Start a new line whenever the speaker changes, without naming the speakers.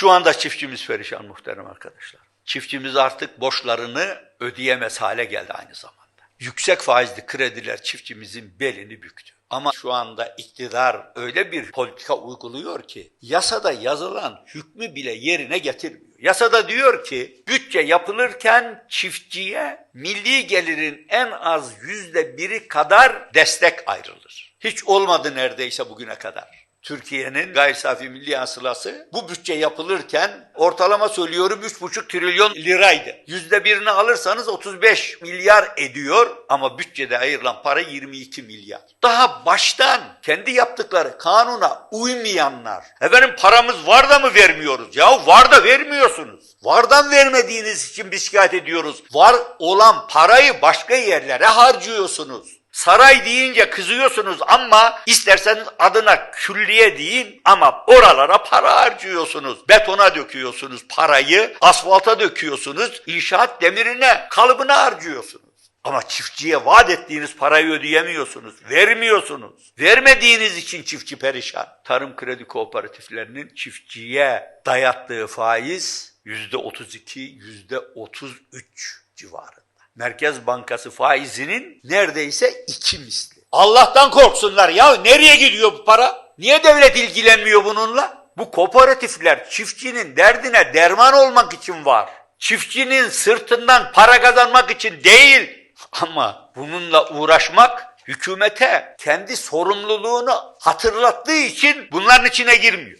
Şu anda çiftçimiz perişan muhterem arkadaşlar. Çiftçimiz artık borçlarını ödeyemez hale geldi aynı zamanda. Yüksek faizli krediler çiftçimizin belini büktü. Ama şu anda iktidar öyle bir politika uyguluyor ki yasada yazılan hükmü bile yerine getirmiyor. Yasada diyor ki bütçe yapılırken çiftçiye milli gelirin en az yüzde biri kadar destek ayrılır. Hiç olmadı neredeyse bugüne kadar. Türkiye'nin gayri safi milli hasılası bu bütçe yapılırken ortalama söylüyorum 3,5 trilyon liraydı. Yüzde birini alırsanız 35 milyar ediyor ama bütçede ayrılan para 22 milyar. Daha baştan kendi yaptıkları kanuna uymayanlar, efendim paramız var da mı vermiyoruz? Ya var da vermiyorsunuz. Vardan vermediğiniz için biz şikayet ediyoruz. Var olan parayı başka yerlere harcıyorsunuz. Saray deyince kızıyorsunuz ama isterseniz adına külliye deyin ama oralara para harcıyorsunuz. Betona döküyorsunuz parayı, asfalta döküyorsunuz, inşaat demirine, kalıbına harcıyorsunuz. Ama çiftçiye vaat ettiğiniz parayı ödeyemiyorsunuz, vermiyorsunuz. Vermediğiniz için çiftçi perişan. Tarım kredi kooperatiflerinin çiftçiye dayattığı faiz yüzde 32, yüzde 33 civarında. Merkez Bankası faizinin neredeyse iki misli. Allah'tan korksunlar ya nereye gidiyor bu para? Niye devlet ilgilenmiyor bununla? Bu kooperatifler çiftçinin derdine derman olmak için var. Çiftçinin sırtından para kazanmak için değil. Ama bununla uğraşmak hükümete kendi sorumluluğunu hatırlattığı için bunların içine girmiyor.